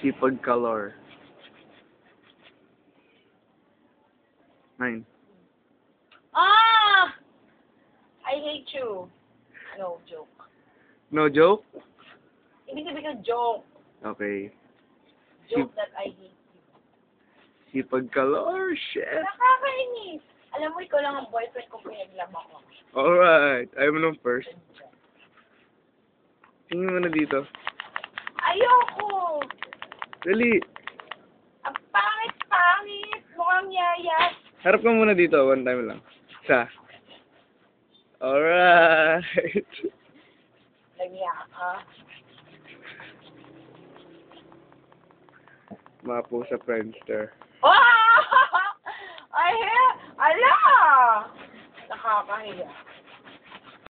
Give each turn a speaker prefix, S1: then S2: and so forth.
S1: Sipag Calor. Nine.
S2: Ah! I hate you. No, joke.
S1: No joke?
S2: Ibig sabihin ko joke.
S1: Okay.
S2: Joke that I hate you.
S1: Sipag Calor, shit.
S2: Nakakainis. Alam mo, ikaw lang ang boyfriend kong pinaglama ko.
S1: Alright. Ayaw mo nung first. Tingin mo na dito.
S2: Ayoko!
S1: Dali.
S2: Ang pangit-pangit! Mukhang yaya.
S1: Harap ka muna dito. One time lang. Isa. Alright.
S2: Lagya ka.
S1: Mapo sa Friendster.
S2: Ah! Ay, ala! Nakakahiya.